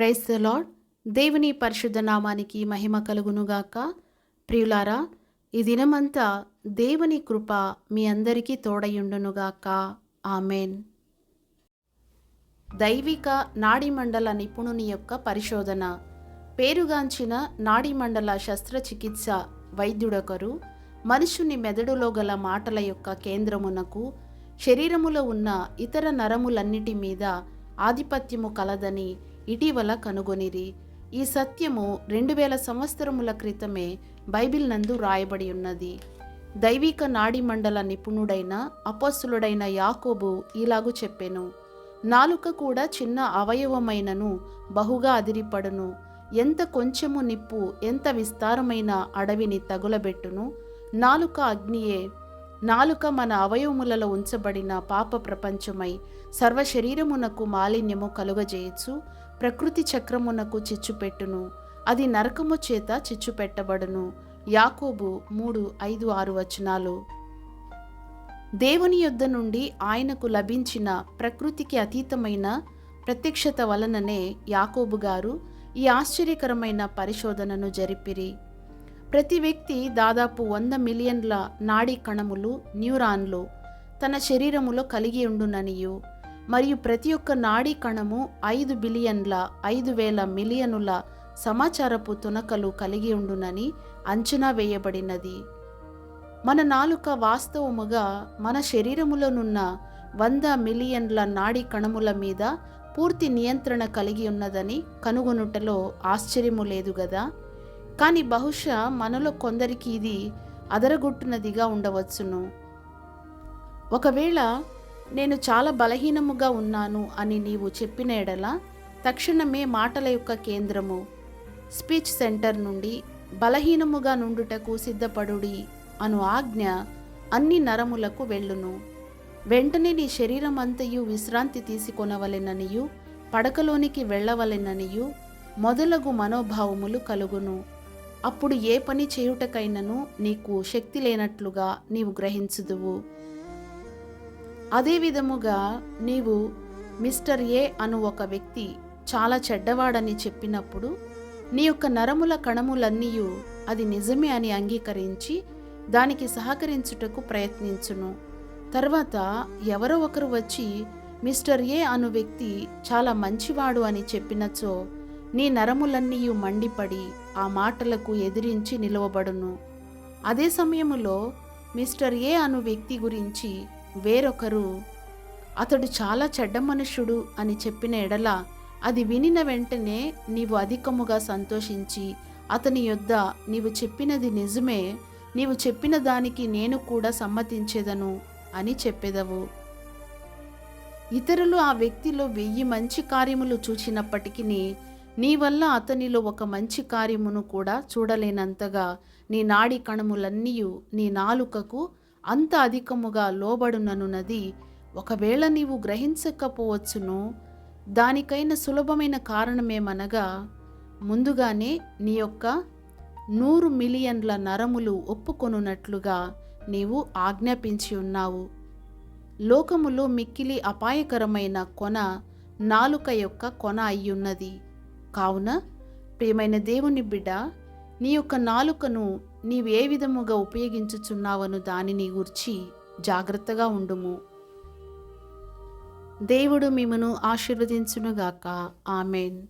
Price the lord దేవుని పరిశుద్ధ నామానికి మహిమ కలుగునుగాక. ప్రియులారా ఈ దినమంతా దేవుని కృప మీ అందరికీ తోడయుండునుగాక. ఆమెన్. దైవిక నాడీమండల నిపుణుని యొక్క పరిశోధన. పేరుగాంచిన నాడీమండల శస్త్రచికిత్స వైద్యుడొకరు మనుషుని మెదడులో గల మాటల యొక్క కేంద్రమునకు శరీరములో ఉన్న ఇతర నరములన్నిటి మీద ఆధిపత్యము కలదని ఇటీవల కనుగొనిరి ఈ సత్యము రెండు వేల సంవత్సరముల క్రితమే బైబిల్ నందు రాయబడి ఉన్నది. దైవిక నాడీమండల నిపుణుడైన అపస్సులుడైన యాకోబు ఇలాగు చెప్పెను. నాలుక కూడా చిన్న అవయవమైనను బహుగా అదిరిపడును. ఎంత కొంచెము నిప్పు ఎంత విస్తారమైన అడవిని తగులబెట్టును. నాలుక అగ్నియే. నాలుక మన అవయవములలో ఉంచబడిన పాప ప్రపంచమై సర్వ శరీరమునకు మాలిన్యము కలుగజేయచ్చు. ప్రకృతి చక్రమునకు చిచ్చుపెట్టును. అది నరకము చేత చిచ్చుపెట్టబడును. యాకోబు మూడు ఐదు ఆరు వచనాలు. దేవుని యొద్ద నుండి ఆయనకు లభించిన ప్రకృతికి అతీతమైన ప్రత్యక్షత వలననే యాకోబు గారు ఈ ఆశ్చర్యకరమైన పరిశోధనను జరిపిరి. ప్రతి వ్యక్తి దాదాపు వంద మిలియన్ల నాడీ కణములు న్యూరాన్లు తన శరీరములో కలిగి ఉండుననియు. మరియు ప్రతి ఒక్క నాడీ కణము ఐదు బిలియన్ల ఐదు వేల మిలియనుల సమాచారపు తునకలు కలిగి ఉండునని అంచనా వేయబడినది. మన నాలుక వాస్తవముగా మన శరీరములోనున్న వంద మిలియన్ల నాడీ కణముల మీద పూర్తి నియంత్రణ కలిగి ఉన్నదని కనుగొనుటలో ఆశ్చర్యము లేదు గదా? కానీ బహుశా మనలో కొందరికి ఇది అదరగొట్టునదిగా ఉండవచ్చును. ఒకవేళ నేను చాలా బలహీనముగా ఉన్నాను అని నీవు చెప్పిన ఎడల తక్షణమే మాటల యొక్క కేంద్రము స్పీచ్ సెంటర్ నుండి బలహీనముగా నుండుటకు సిద్ధపడుడి అను ఆజ్ఞ అన్ని నరములకు వెళ్ళును. వెంటనే నీ శరీరం అంతయు విశ్రాంతి తీసుకొనవలెననియు పడకలోనికి వెళ్ళవలెననియు మొదలగు మనోభావములు కలుగును. అప్పుడు ఏ పని చేయుటకైనను నీకు శక్తి లేనట్లుగా నీవు గ్రహించుదువు. అదే విధముగా నీవు మిస్టర్ ఏ అను ఒక వ్యక్తి చాలా చెడ్డవాడని చెప్పినప్పుడు నీ యొక్క నరముల కణములన్నీయు అది నిజమే అని అంగీకరించి దానికి సహకరించుటకు ప్రయత్నించును. తర్వాత ఎవరో ఒకరు వచ్చి మిస్టర్ ఏ అను వ్యక్తి చాలా మంచివాడు అని చెప్పినచో నీ నరములన్నీయు మండిపడి ఆ మాటలకు ఎదిరించి నిలవబడును. అదే సమయములో మిస్టర్ ఏ అను వ్యక్తి గురించి వేరొకరు అతడు చాలా చెడ్డ మనుష్యుడు అని చెప్పిన ఎడల అది వినిన వెంటనే నీవు అధికముగా సంతోషించి అతని యొద్ద నీవు చెప్పినది నిజమే నీవు చెప్పిన దానికి నేను కూడా సమ్మతించేదను అని చెప్పెదవు. ఇతరులు ఆ వ్యక్తిలో వెయ్యి మంచి కార్యములు చూచినప్పటికీ నీ వల్ల అతనిలో ఒక మంచి కార్యమును కూడా చూడలేనంతగా నీ నాడి కణములన్నీ నీ నాలుకకు అంత అధికముగా లోబడుననున్నది ఒకవేళ నీవు గ్రహించకపోవచ్చును దానికైన సులభమైన కారణమేమనగా ముందుగానే నీ యొక్క నూరు మిలియన్ల నరములు ఒప్పుకొనున్నట్లుగా నీవు ఆజ్ఞాపించి ఉన్నావు. లోకములో మిక్కిలి అపాయకరమైన కొన నాలుక యొక్క కొన అయ్యున్నది. కావున ప్రియమైన దేవుని బిడ్డ నీ యొక్క నాలుకను నీవు ఏ విధముగా ఉపయోగించుచున్నావను దానిని గూర్చి జాగ్రత్తగా ఉండుము. దేవుడు మిమ్మను ఆశీర్వదించునుగాక. ఆమెన్.